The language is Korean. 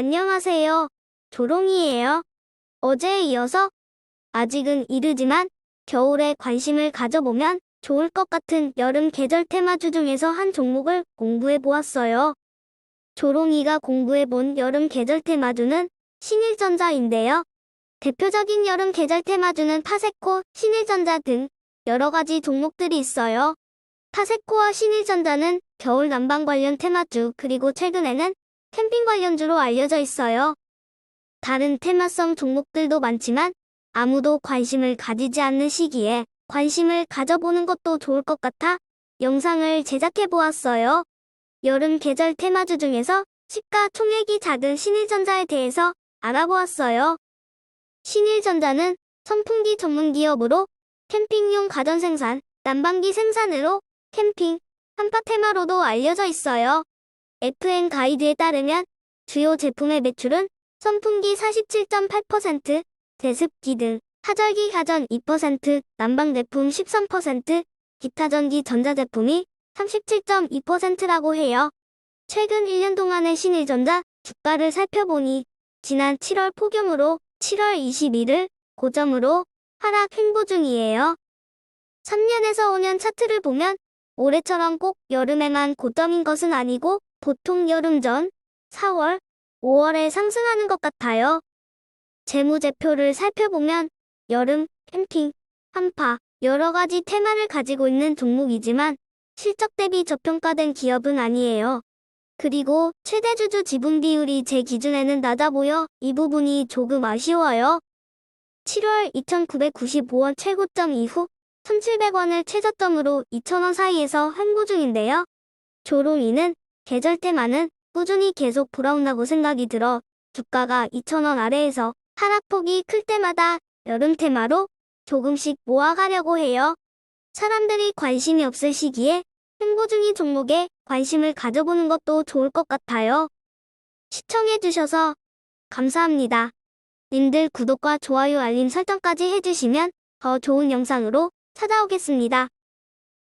안녕하세요. 조롱이에요. 어제에 이어서 아직은 이르지만 겨울에 관심을 가져보면 좋을 것 같은 여름 계절 테마주 중에서 한 종목을 공부해 보았어요. 조롱이가 공부해 본 여름 계절 테마주는 신일전자인데요. 대표적인 여름 계절 테마주는 타세코, 신일전자 등 여러 가지 종목들이 있어요. 타세코와 신일전자는 겨울 난방 관련 테마주 그리고 최근에는 캠핑 관련주로 알려져 있어요. 다른 테마성 종목들도 많지만 아무도 관심을 가지지 않는 시기에 관심을 가져보는 것도 좋을 것 같아 영상을 제작해 보았어요. 여름 계절 테마주 중에서 시가 총액이 작은 신일전자에 대해서 알아보았어요. 신일전자는 선풍기 전문 기업으로 캠핑용 가전 생산, 난방기 생산으로 캠핑, 한파 테마로도 알려져 있어요. FN 가이드에 따르면 주요 제품의 매출은 선풍기 47.8%, 제습기 등 하절기 가전 2%, 난방 제품 13%, 기타 전기 전자제품이 37.2%라고 해요. 최근 1년 동안의 신일전자 주가를 살펴보니 지난 7월 폭염으로 7월 21일 고점으로 하락 횡보 중이에요. 3년에서 5년 차트를 보면 올해처럼 꼭 여름에만 고점인 것은 아니고 보통 여름 전 4월, 5월에 상승하는 것 같아요. 재무제표를 살펴보면 여름, 캠핑, 한파, 여러 가지 테마를 가지고 있는 종목이지만 실적 대비 저평가된 기업은 아니에요. 그리고 최대 주주 지분 비율이 제 기준에는 낮아 보여 이 부분이 조금 아쉬워요. 7월 2,995원 최고점 이후 1,700원을 최저점으로 2,000원 사이에서 횡보 중인데요. 조롱이는 계절 테마는 꾸준히 계속 돌아온다고 생각이 들어 주가가 2,000원 아래에서 하락폭이 클 때마다 여름 테마로 조금씩 모아가려고 해요. 사람들이 관심이 없을 시기에 횡보 중인 종목에 관심을 가져보는 것도 좋을 것 같아요. 시청해주셔서 감사합니다. 님들 구독과 좋아요 알림 설정까지 해주시면 더 좋은 영상으로 찾아오겠습니다.